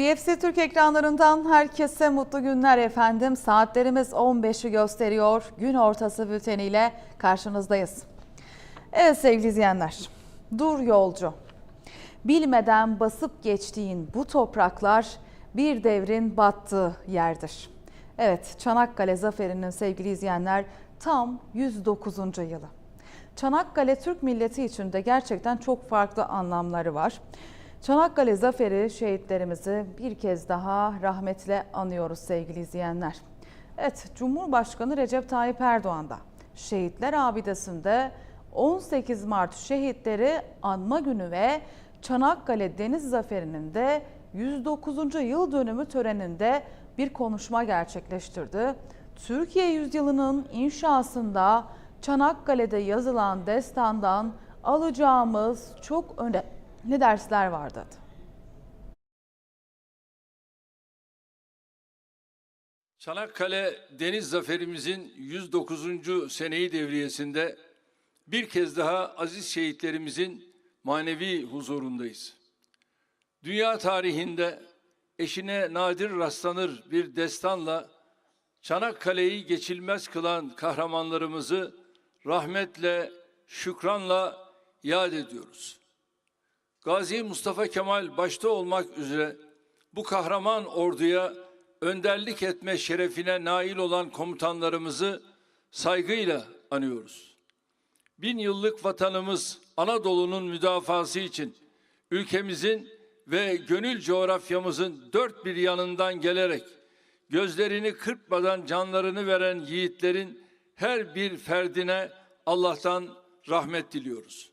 BFC Türk ekranlarından herkese mutlu günler efendim. Saatlerimiz 15'i gösteriyor. Gün ortası bülteniyle karşınızdayız. Evet sevgili izleyenler, dur yolcu. Bilmeden basıp geçtiğin bu topraklar bir devrin battığı yerdir. Evet, Çanakkale Zaferi'nin sevgili izleyenler tam 109. yılı. Çanakkale Türk milleti için de gerçekten çok farklı anlamları var. Çanakkale Zaferi şehitlerimizi bir kez daha rahmetle anıyoruz sevgili izleyenler. Evet, Cumhurbaşkanı Recep Tayyip Erdoğan da Şehitler Abidesi'nde 18 Mart Şehitleri Anma Günü ve Çanakkale Deniz Zaferi'nin de 109. yıl dönümü töreninde bir konuşma gerçekleştirdi. Türkiye yüzyılının inşasında Çanakkale'de yazılan destandan alacağımız çok önemli dersler var dedi. Çanakkale Deniz Zaferimizin 109. seneyi devriyesinde bir kez daha aziz şehitlerimizin manevi huzurundayız. Dünya tarihinde eşine nadir rastlanır bir destanla Çanakkale'yi geçilmez kılan kahramanlarımızı rahmetle, şükranla yad ediyoruz. Gazi Mustafa Kemal başta olmak üzere bu kahraman orduya önderlik etme şerefine nail olan komutanlarımızı saygıyla anıyoruz. Bin yıllık vatanımız Anadolu'nun müdafası için ülkemizin ve gönül coğrafyamızın dört bir yanından gelerek gözlerini kırpmadan canlarını veren yiğitlerin her bir ferdine Allah'tan rahmet diliyoruz.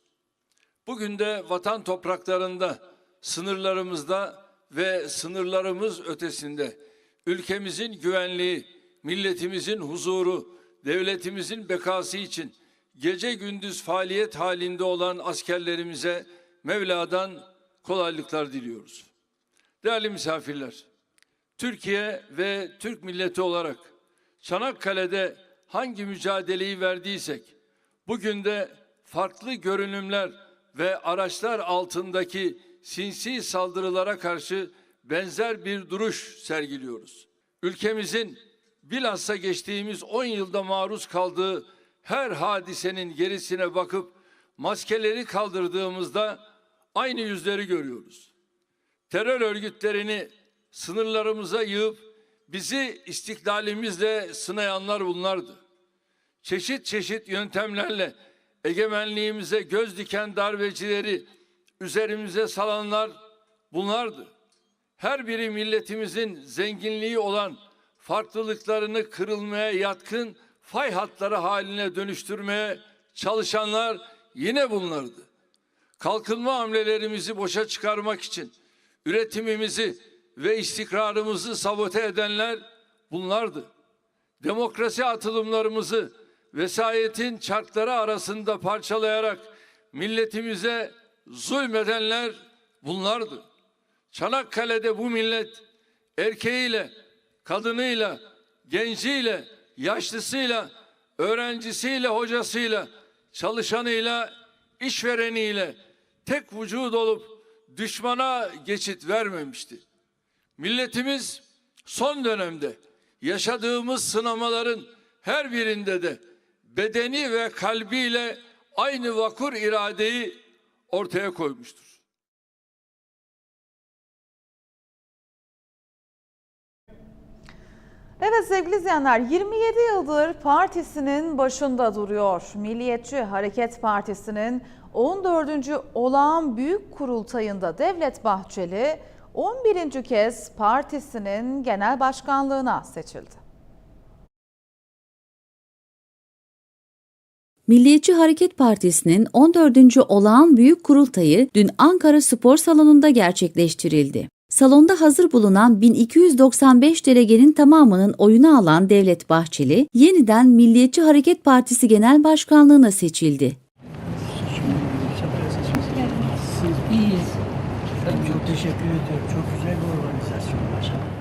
Bugün de vatan topraklarında, sınırlarımızda ve sınırlarımız ötesinde ülkemizin güvenliği, milletimizin huzuru, devletimizin bekası için gece gündüz faaliyet halinde olan askerlerimize Mevla'dan kolaylıklar diliyoruz. Değerli misafirler, Türkiye ve Türk milleti olarak Çanakkale'de hangi mücadeleyi verdiysek, bugün de farklı görünümler ve araçlar altındaki sinsi saldırılara karşı benzer bir duruş sergiliyoruz. Ülkemizin bilhassa geçtiğimiz 10 yılda maruz kaldığı her hadisenin gerisine bakıp maskeleri kaldırdığımızda aynı yüzleri görüyoruz. Terör örgütlerini sınırlarımıza yığıp bizi istiklalimizle sınayanlar bunlardı. Çeşit çeşit yöntemlerle egemenliğimize göz diken darbecileri üzerimize salanlar bunlardı. Her biri milletimizin zenginliği olan farklılıklarını kırılmaya yatkın fay hatları haline dönüştürmeye çalışanlar yine bunlardı. Kalkınma hamlelerimizi boşa çıkarmak için üretimimizi ve istikrarımızı sabote edenler bunlardı. Demokrasi atılımlarımızı vesayetin çarkları arasında parçalayarak milletimize zulmedenler bunlardı. Çanakkale'de bu millet erkeğiyle, kadınıyla, genciyle, yaşlısıyla, öğrencisiyle, hocasıyla, çalışanıyla, işvereniyle tek vücut olup düşmana geçit vermemişti. Milletimiz son dönemde yaşadığımız sınamaların her birinde de bedeni ve kalbiyle aynı vakur iradeyi ortaya koymuştur. Evet sevgili izleyenler 27 yıldır partisinin başında duruyor. Milliyetçi Hareket Partisi'nin 14. olağan büyük kurultayında Devlet Bahçeli 11. kez partisinin genel başkanlığına seçildi. Milliyetçi Hareket Partisi'nin 14. olağan büyük kurultayı dün Ankara Spor Salonu'nda gerçekleştirildi. Salonda hazır bulunan 1295 delegenin tamamının oyunu alan Devlet Bahçeli, yeniden Milliyetçi Hareket Partisi Genel Başkanlığına seçildi. Siz çok teşekkür ediyorum. Çok güzel bir organizasyon başkanım.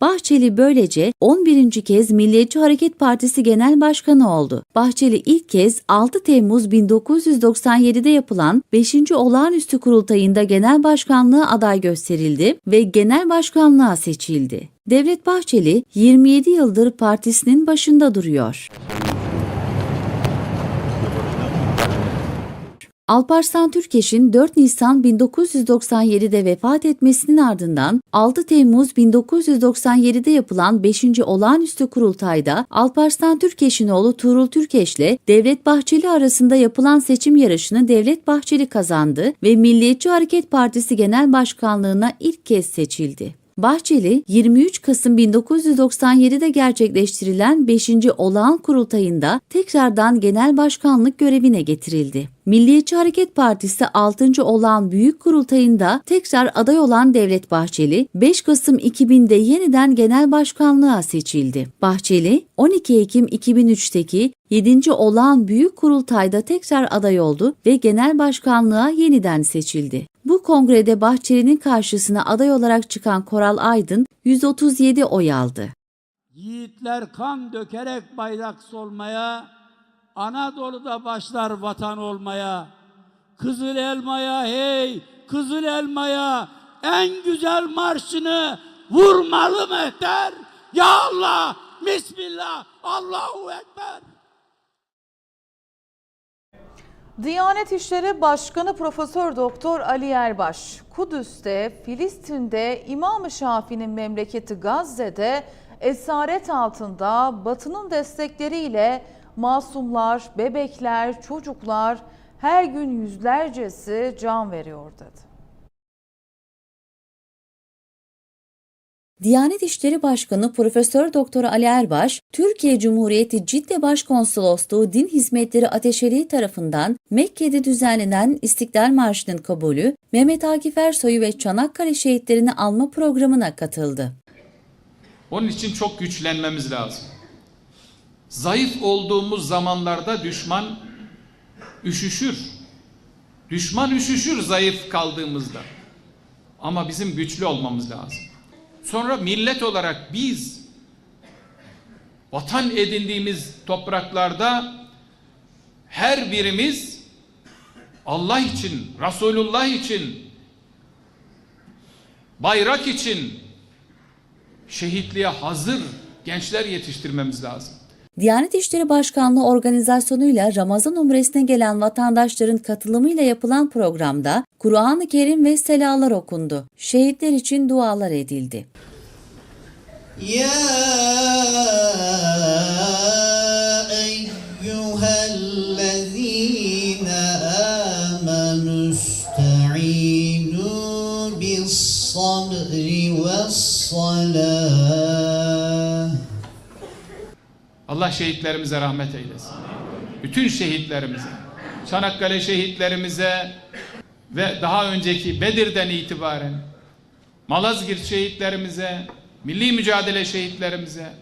Bahçeli böylece 11. kez Milliyetçi Hareket Partisi Genel Başkanı oldu. Bahçeli ilk kez 6 Temmuz 1997'de yapılan 5. Olağanüstü Kurultayında genel başkanlığa aday gösterildi ve genel başkanlığa seçildi. Devlet Bahçeli 27 yıldır partisinin başında duruyor. Alparslan Türkeş'in 4 Nisan 1997'de vefat etmesinin ardından 6 Temmuz 1997'de yapılan 5. Olağanüstü Kurultay'da Alparslan Türkeş'in oğlu Tuğrul Türkeş'le Devlet Bahçeli arasında yapılan seçim yarışını Devlet Bahçeli kazandı ve Milliyetçi Hareket Partisi Genel Başkanlığına ilk kez seçildi. Bahçeli, 23 Kasım 1997'de gerçekleştirilen 5. Olağan Kurultayında tekrardan genel başkanlık görevine getirildi. Milliyetçi Hareket Partisi 6. Olağan Büyük Kurultayında tekrar aday olan Devlet Bahçeli, 5 Kasım 2000'de yeniden genel başkanlığa seçildi. Bahçeli, 12 Ekim 2003'teki 7. Olağan Büyük Kurultayda tekrar aday oldu ve genel başkanlığa yeniden seçildi. Bu kongrede Bahçeli'nin karşısına aday olarak çıkan Koral Aydın 137 oy aldı. Yiğitler kan dökerek bayrak solmaya, Anadolu'da başlar vatan olmaya. Kızıl elmaya hey, kızıl elmaya en güzel marşını vurmalı mehter. Ya Allah, Bismillah, Allahu Ekber. Diyanet İşleri Başkanı Profesör Doktor Ali Erbaş, Kudüs'te, Filistin'de, İmam-ı Şafii'nin memleketi Gazze'de esaret altında Batı'nın destekleriyle masumlar, bebekler, çocuklar her gün yüzlercesi can veriyor dedi. Diyanet İşleri Başkanı Profesör Doktor Ali Erbaş, Türkiye Cumhuriyeti Cidde Başkonsolosluğu Din Hizmetleri Ateşeliği tarafından Mekke'de düzenlenen İstiklal Marşı'nın kabulü, Mehmet Akif Ersoy'u ve Çanakkale şehitlerini alma programına katıldı. Onun için çok güçlenmemiz lazım. Zayıf olduğumuz zamanlarda düşman üşüşür. Düşman üşüşür zayıf kaldığımızda. Ama bizim güçlü olmamız lazım. Sonra millet olarak biz vatan edindiğimiz topraklarda her birimiz Allah için, Resulullah için, bayrak için şehitliğe hazır gençler yetiştirmemiz lazım. Diyanet İşleri Başkanlığı organizasyonuyla Ramazan umresine gelen vatandaşların katılımıyla yapılan programda Kur'an-ı Kerim ve selalar okundu. Şehitler için dualar edildi. Ya eyyühellezine amenüste'inu bis sabri ve salat Allah şehitlerimize rahmet eylesin. Bütün şehitlerimize, Çanakkale şehitlerimize ve daha önceki Bedir'den itibaren Malazgirt şehitlerimize, milli mücadele şehitlerimize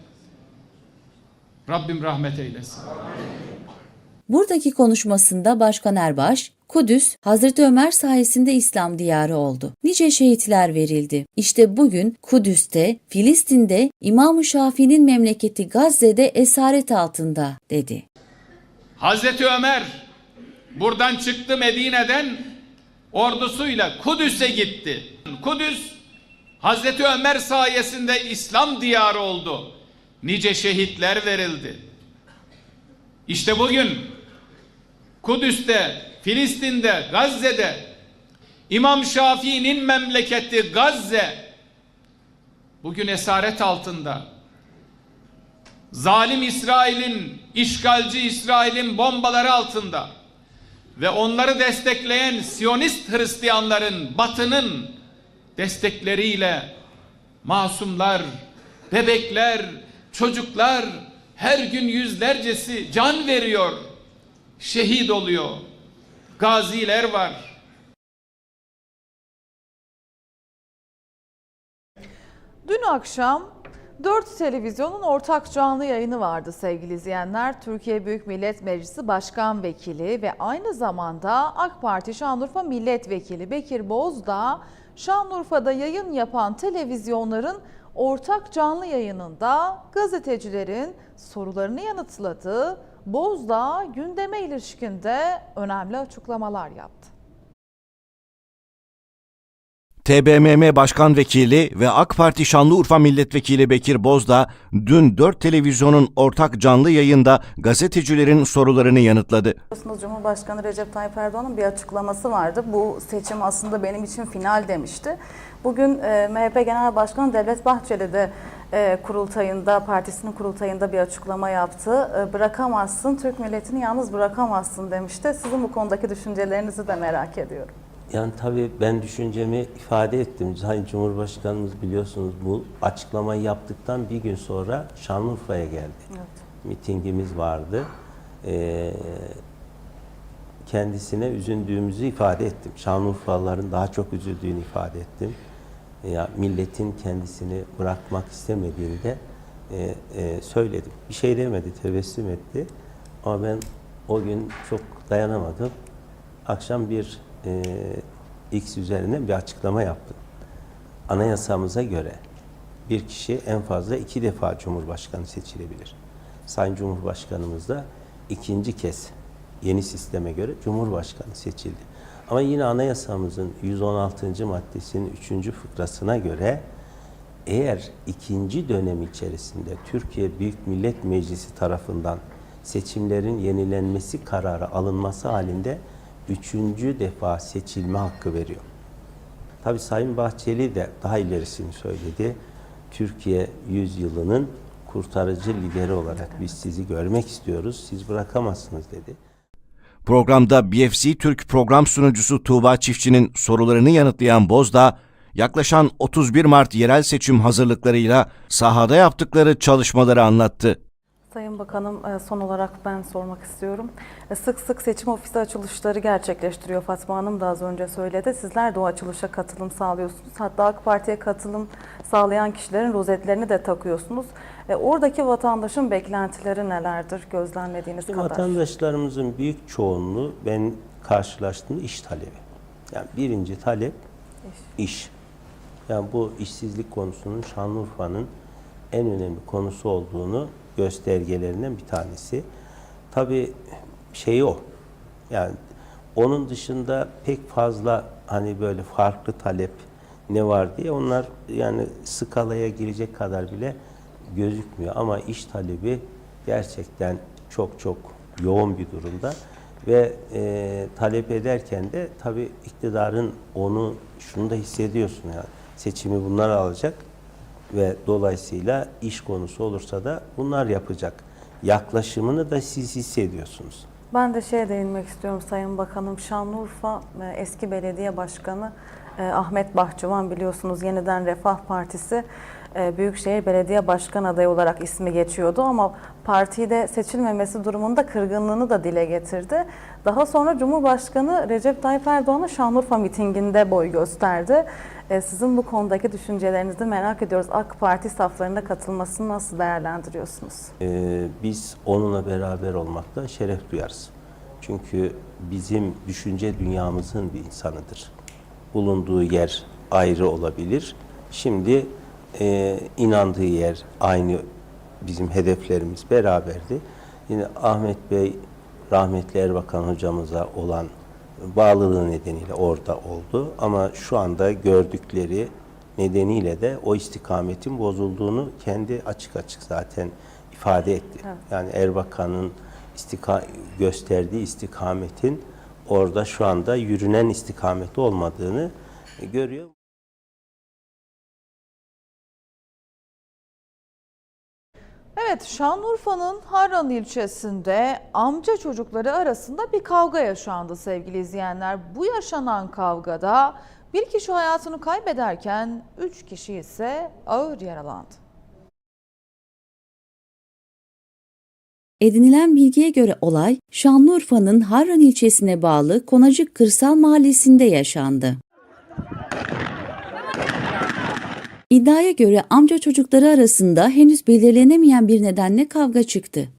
Rabbim rahmet eylesin. Buradaki konuşmasında Başkan Erbaş, Kudüs, Hazreti Ömer sayesinde İslam diyarı oldu. Nice şehitler verildi. İşte bugün Kudüs'te, Filistin'de, İmam-ı Şafii'nin memleketi Gazze'de esaret altında, dedi. Hazreti Ömer buradan çıktı Medine'den ordusuyla Kudüs'e gitti. Kudüs Hazreti Ömer sayesinde İslam diyarı oldu. Nice şehitler verildi. İşte bugün Kudüs'te, Filistin'de, Gazze'de İmam Şafii'nin memleketi Gazze bugün esaret altında. Zalim İsrail'in, işgalci İsrail'in bombaları altında ve onları destekleyen Siyonist Hristiyanların, Batı'nın destekleriyle masumlar, bebekler, çocuklar her gün yüzlercesi can veriyor, şehit oluyor. Gaziler var. Dün akşam 4 televizyonun ortak canlı yayını vardı sevgili izleyenler. Türkiye Büyük Millet Meclisi Başkan Vekili ve aynı zamanda AK Parti Şanlıurfa Milletvekili Bekir Bozdağ Şanlıurfa'da yayın yapan televizyonların ortak canlı yayınında gazetecilerin sorularını yanıtladığı Bozdağ gündeme ilişkinde önemli açıklamalar yaptı. TBMM Başkan Vekili ve AK Parti Şanlıurfa Milletvekili Bekir Bozdağ dün 4 televizyonun ortak canlı yayında gazetecilerin sorularını yanıtladı. Cumhurbaşkanı Recep Tayyip Erdoğan'ın bir açıklaması vardı. Bu seçim aslında benim için final demişti. Bugün e, MHP Genel Başkanı Devlet Bahçeli de e, kurultayında, partisinin kurultayında bir açıklama yaptı. E, bırakamazsın, Türk milletini yalnız bırakamazsın demişti. Sizin bu konudaki düşüncelerinizi de merak ediyorum. Yani tabii ben düşüncemi ifade ettim. Sayın Cumhurbaşkanımız biliyorsunuz bu açıklamayı yaptıktan bir gün sonra Şanlıurfa'ya geldi. Mitingimiz vardı. Ee, kendisine üzüldüğümüzü ifade ettim. Şanlıurfalıların daha çok üzüldüğünü ifade ettim. Ya milletin kendisini bırakmak istemediğini de e, e, söyledim. Bir şey demedi, tebessüm etti. Ama ben o gün çok dayanamadım. Akşam bir e, X üzerine bir açıklama yaptım. Anayasamıza göre bir kişi en fazla iki defa Cumhurbaşkanı seçilebilir. Sayın Cumhurbaşkanımız da ikinci kez yeni sisteme göre Cumhurbaşkanı seçildi. Ama yine anayasamızın 116. maddesinin 3. fıkrasına göre eğer ikinci dönem içerisinde Türkiye Büyük Millet Meclisi tarafından seçimlerin yenilenmesi kararı alınması halinde üçüncü defa seçilme hakkı veriyor. Tabii Sayın Bahçeli de daha ilerisini söyledi. Türkiye yüzyılının kurtarıcı lideri olarak biz sizi görmek istiyoruz, siz bırakamazsınız dedi. Programda BFC Türk program sunucusu Tuğba Çiftçi'nin sorularını yanıtlayan Bozdağ, yaklaşan 31 Mart yerel seçim hazırlıklarıyla sahada yaptıkları çalışmaları anlattı. Sayın Bakanım e, son olarak ben sormak istiyorum. E, Sık sık seçim ofisi açılışları gerçekleştiriyor Fatma Hanım da az önce söyledi. Sizler de o açılışa katılım sağlıyorsunuz. Hatta AK Parti'ye katılım sağlayan kişilerin rozetlerini de takıyorsunuz. E, Oradaki vatandaşın beklentileri nelerdir gözlemlediğiniz İşte kadar? vatandaşlarımızın büyük çoğunluğu ben karşılaştığımda iş talebi. Yani birinci talep iş. Yani bu işsizlik konusunun Şanlıurfa'nın en önemli konusu olduğunu göstergelerinden bir tanesi. Tabii şey o. Yani onun dışında pek fazla hani böyle farklı talep ne var diye onlar yani skalaya girecek kadar bile gözükmüyor ama iş talebi gerçekten çok çok yoğun bir durumda ve e, talep ederken de tabii iktidarın onu şunu da hissediyorsun yani seçimi bunlar alacak ve dolayısıyla iş konusu olursa da bunlar yapacak. Yaklaşımını da siz hissediyorsunuz. Ben de şeye değinmek istiyorum Sayın Bakanım. Şanlıurfa e, eski belediye başkanı Ahmet Bahçıvan biliyorsunuz yeniden Refah Partisi e, Büyükşehir Belediye Başkan adayı olarak ismi geçiyordu ama partide seçilmemesi durumunda kırgınlığını da dile getirdi. Daha sonra Cumhurbaşkanı Recep Tayyip Erdoğan'ın Şanlıurfa mitinginde boy gösterdi. E, Sizin bu konudaki düşüncelerinizi merak ediyoruz. AK Parti saflarına katılmasını nasıl değerlendiriyorsunuz? Ee, biz onunla beraber olmakta şeref duyarız. Çünkü bizim düşünce dünyamızın bir insanıdır. Bulunduğu yer ayrı olabilir. Şimdi e, inandığı yer aynı bizim hedeflerimiz beraberdi. Yine Ahmet Bey rahmetli Erbakan hocamıza olan bağlılığı nedeniyle orada oldu. Ama şu anda gördükleri nedeniyle de o istikametin bozulduğunu kendi açık açık zaten ifade etti. Yani Erbakan'ın istika gösterdiği istikametin orada şu anda yürünen istikameti olmadığını görüyor. Evet, Şanlıurfa'nın Harran ilçesinde amca çocukları arasında bir kavga yaşandı sevgili izleyenler. Bu yaşanan kavgada bir kişi hayatını kaybederken üç kişi ise ağır yaralandı. Edinilen bilgiye göre olay Şanlıurfa'nın Harran ilçesine bağlı Konacık Kırsal Mahallesi'nde yaşandı. İddiaya göre amca çocukları arasında henüz belirlenemeyen bir nedenle kavga çıktı.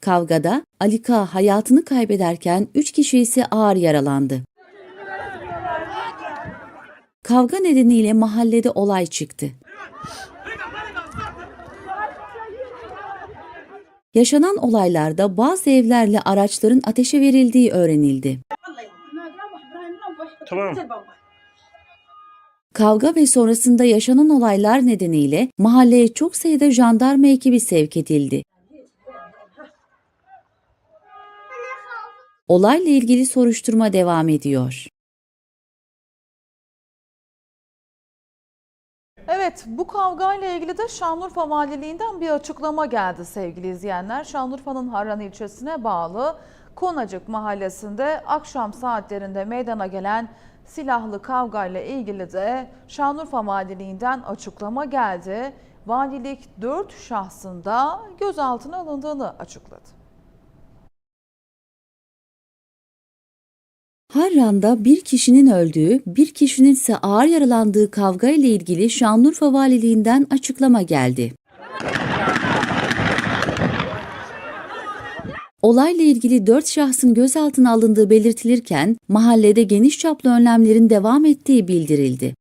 Kavgada Ali K. hayatını kaybederken 3 kişi ise ağır yaralandı. Kavga nedeniyle mahallede olay çıktı. Yaşanan olaylarda bazı evlerle araçların ateşe verildiği öğrenildi. Kavga ve sonrasında yaşanan olaylar nedeniyle mahalleye çok sayıda jandarma ekibi sevk edildi. Olayla ilgili soruşturma devam ediyor. Evet, bu kavgayla ilgili de Şanlıurfa Valiliğinden bir açıklama geldi sevgili izleyenler. Şanlıurfa'nın Harran ilçesine bağlı Konacık mahallesinde akşam saatlerinde meydana gelen silahlı kavgayla ilgili de Şanlıurfa Valiliğinden açıklama geldi. Valilik 4 şahsında gözaltına alındığını açıkladı. Harran'da bir kişinin öldüğü, bir kişinin ise ağır yaralandığı kavga ile ilgili Şanlıurfa Valiliğinden açıklama geldi. Olayla ilgili 4 şahsın gözaltına alındığı belirtilirken mahallede geniş çaplı önlemlerin devam ettiği bildirildi.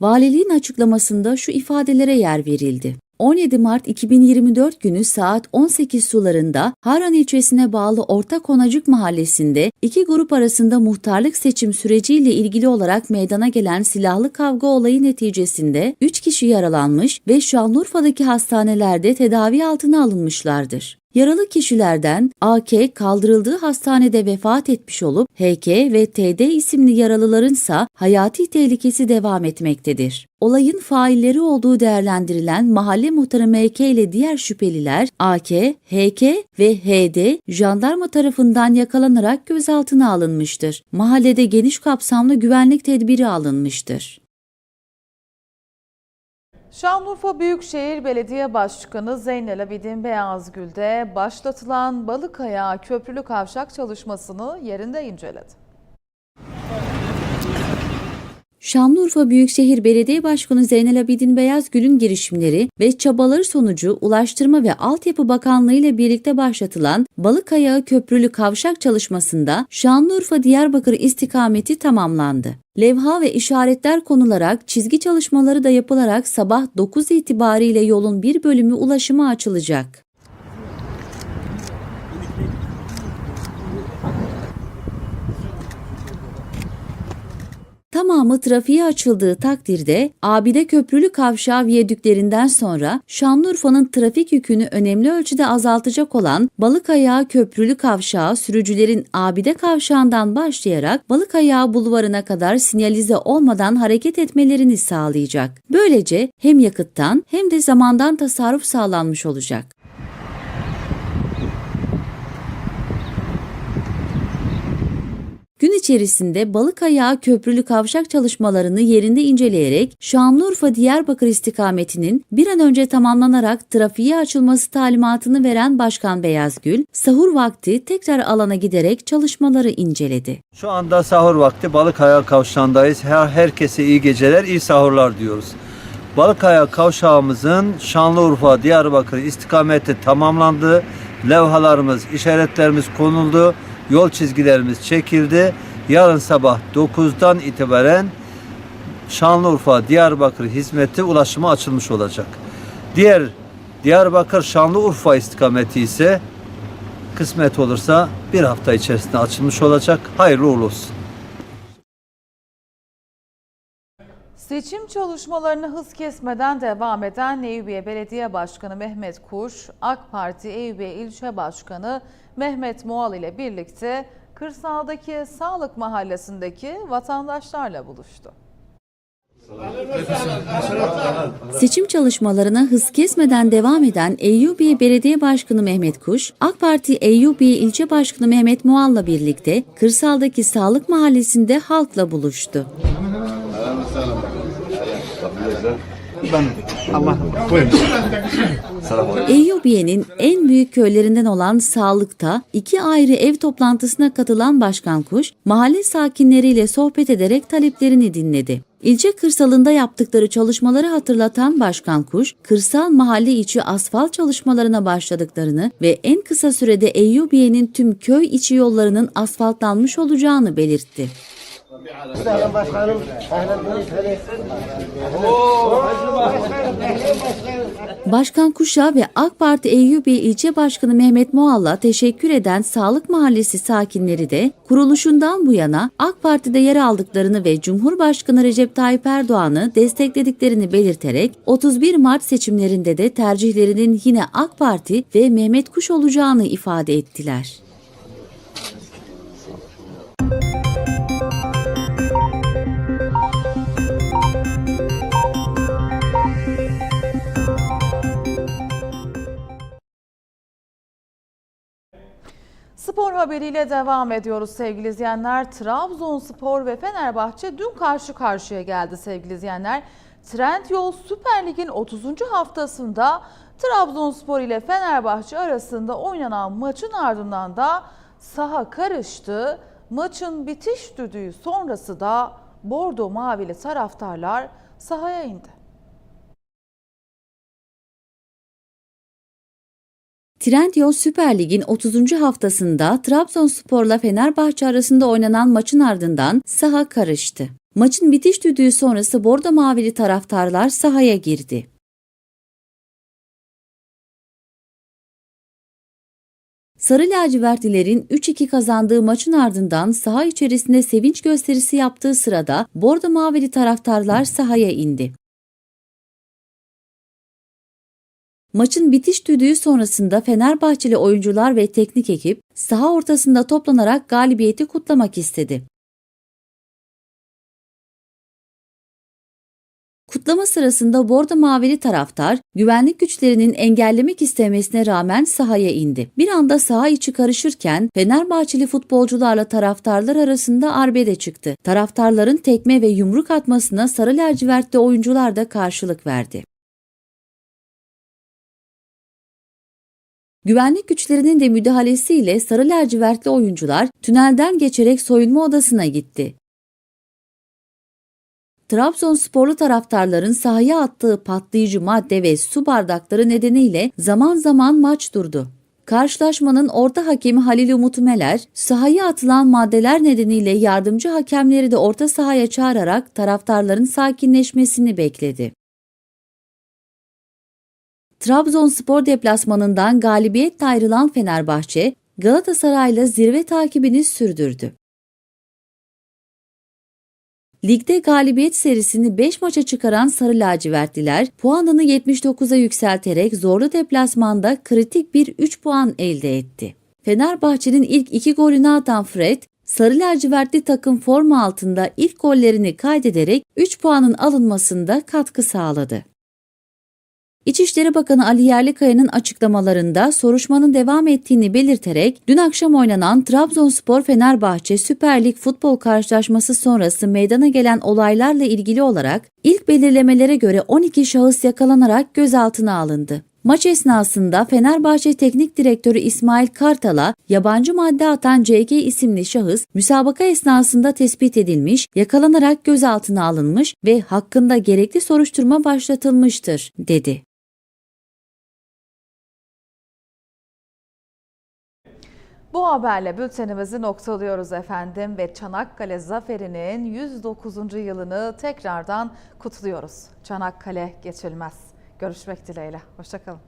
Valiliğin açıklamasında şu ifadelere yer verildi. 17 Mart 2024 günü saat 18 sularında Harran ilçesine bağlı Orta Konacık mahallesinde iki grup arasında muhtarlık seçim süreciyle ilgili olarak meydana gelen silahlı kavga olayı neticesinde 3 kişi yaralanmış ve Şanlıurfa'daki hastanelerde tedavi altına alınmışlardır. Yaralı kişilerden AK kaldırıldığı hastanede vefat etmiş olup HK ve TD isimli yaralılarınsa hayati tehlikesi devam etmektedir. Olayın failleri olduğu değerlendirilen mahalle muhtarı MK ile diğer şüpheliler AK, HK ve HD jandarma tarafından yakalanarak gözaltına alınmıştır. Mahallede geniş kapsamlı güvenlik tedbiri alınmıştır. Şanlıurfa Büyükşehir Belediye Başkanı Zeynel Abidin Beyazgül de başlatılan balık ayağı köprülü kavşak çalışmasını yerinde inceledi. Şanlıurfa Büyükşehir Belediye Başkanı Zeynel Abidin Beyazgül'ün girişimleri ve çabaları sonucu Ulaştırma ve Altyapı Bakanlığı ile birlikte başlatılan Balık Ayağı Köprülü Kavşak çalışmasında Şanlıurfa Diyarbakır istikameti tamamlandı. Levha ve işaretler konularak çizgi çalışmaları da yapılarak sabah 9 itibariyle yolun bir bölümü ulaşıma açılacak. Tamamı trafiğe açıldığı takdirde Abide Köprülü Kavşağı viyadüklerinden sonra Şanlıurfa'nın trafik yükünü önemli ölçüde azaltacak olan Balıkayağı Köprülü Kavşağı sürücülerin Abide Kavşağı'ndan başlayarak Balıkayağı Bulvarı'na kadar sinyalize olmadan hareket etmelerini sağlayacak. Böylece hem yakıttan hem de zamandan tasarruf sağlanmış olacak. Gün içerisinde balık ayağı köprülü kavşak çalışmalarını yerinde inceleyerek Şanlıurfa Diyarbakır istikametinin bir an önce tamamlanarak trafiğe açılması talimatını veren Başkan Beyazgül, sahur vakti tekrar alana giderek çalışmaları inceledi. Şu anda sahur vakti Balıkaya Kavşağı'ndayız. Her, herkese iyi geceler, iyi sahurlar diyoruz. Balıkaya Kavşağımızın Şanlıurfa, Diyarbakır istikameti tamamlandı. Levhalarımız, işaretlerimiz konuldu. Yol çizgilerimiz çekildi. Yarın sabah 9'dan itibaren Şanlıurfa, Diyarbakır hizmeti ulaşıma açılmış olacak. Diğer Diyarbakır, Şanlıurfa istikameti ise kısmet olursa bir hafta içerisinde açılmış olacak. Hayırlı olsun. Seçim çalışmalarını hız kesmeden devam eden Eyüpiye Belediye Başkanı Mehmet Kuş, AK Parti Eyüpiye İlçe Başkanı Mehmet Mual ile birlikte kırsaldaki Sağlık Mahallesi'ndeki vatandaşlarla buluştu. Seçim çalışmalarına hız kesmeden devam eden Eyyubiye Belediye Başkanı Mehmet Kuş, AK Parti Eyyubiye İlçe Başkanı Mehmet Mual'la birlikte kırsaldaki Sağlık Mahallesi'nde halkla buluştu. Eyyubiye'nin en büyük köylerinden olan Sağlık'ta iki ayrı ev toplantısına katılan Başkan Kuş, mahalle sakinleriyle sohbet ederek taleplerini dinledi. İlçe kırsalında yaptıkları çalışmaları hatırlatan Başkan Kuş, kırsal mahalle içi asfalt çalışmalarına başladıklarını ve en kısa sürede Eyyubiye'nin tüm köy içi yollarının asfaltlanmış olacağını belirtti. Başkan Kuşa ve AK Parti Eyyubi İlçe Başkanı Mehmet Moalla teşekkür eden Sağlık Mahallesi sakinleri de kuruluşundan bu yana AK Parti'de yer aldıklarını ve Cumhurbaşkanı Recep Tayyip Erdoğan'ı desteklediklerini belirterek 31 Mart seçimlerinde de tercihlerinin yine AK Parti ve Mehmet Kuş olacağını ifade ettiler. Spor haberiyle devam ediyoruz sevgili izleyenler. Trabzonspor ve Fenerbahçe dün karşı karşıya geldi sevgili izleyenler. Trendyol Süper Lig'in 30. haftasında Trabzonspor ile Fenerbahçe arasında oynanan maçın ardından da saha karıştı. Maçın bitiş düdüğü sonrası da Bordo Mavili taraftarlar sahaya indi. Trendyol Süper Lig'in 30. haftasında Trabzonspor'la Fenerbahçe arasında oynanan maçın ardından saha karıştı. Maçın bitiş düdüğü sonrası Bordo Mavili taraftarlar sahaya girdi. Sarı lacivertlilerin 3-2 kazandığı maçın ardından saha içerisinde sevinç gösterisi yaptığı sırada Bordo Mavili taraftarlar sahaya indi. Maçın bitiş düdüğü sonrasında Fenerbahçeli oyuncular ve teknik ekip saha ortasında toplanarak galibiyeti kutlamak istedi. Kutlama sırasında Bordo Mavili taraftar güvenlik güçlerinin engellemek istemesine rağmen sahaya indi. Bir anda saha içi karışırken Fenerbahçeli futbolcularla taraftarlar arasında arbede çıktı. Taraftarların tekme ve yumruk atmasına sarı lacivertli oyuncular da karşılık verdi. Güvenlik güçlerinin de müdahalesiyle sarı lacivertli oyuncular tünelden geçerek soyunma odasına gitti. Trabzonsporlu taraftarların sahaya attığı patlayıcı madde ve su bardakları nedeniyle zaman zaman maç durdu. Karşılaşmanın orta hakemi Halil Umut Meler, sahaya atılan maddeler nedeniyle yardımcı hakemleri de orta sahaya çağırarak taraftarların sakinleşmesini bekledi. Trabzonspor deplasmanından galibiyetle ayrılan Fenerbahçe, Galatasaray'la zirve takibini sürdürdü. Ligde galibiyet serisini 5 maça çıkaran Sarı Lacivertliler puanını 79'a yükselterek zorlu deplasmanda kritik bir 3 puan elde etti. Fenerbahçe'nin ilk iki golünü atan Fred, Sarı lacivertli takım forma altında ilk gollerini kaydederek 3 puanın alınmasında katkı sağladı. İçişleri Bakanı Ali Yerlikaya'nın açıklamalarında soruşmanın devam ettiğini belirterek dün akşam oynanan Trabzonspor-Fenerbahçe Süper Lig futbol karşılaşması sonrası meydana gelen olaylarla ilgili olarak ilk belirlemelere göre 12 şahıs yakalanarak gözaltına alındı. Maç esnasında Fenerbahçe Teknik Direktörü İsmail Kartal'a yabancı madde atan CG isimli şahıs müsabaka esnasında tespit edilmiş, yakalanarak gözaltına alınmış ve hakkında gerekli soruşturma başlatılmıştır, dedi. Bu haberle bültenimizi noktalıyoruz efendim ve Çanakkale Zaferi'nin 109. yılını tekrardan kutluyoruz. Çanakkale geçilmez. Görüşmek dileğiyle. Hoşçakalın.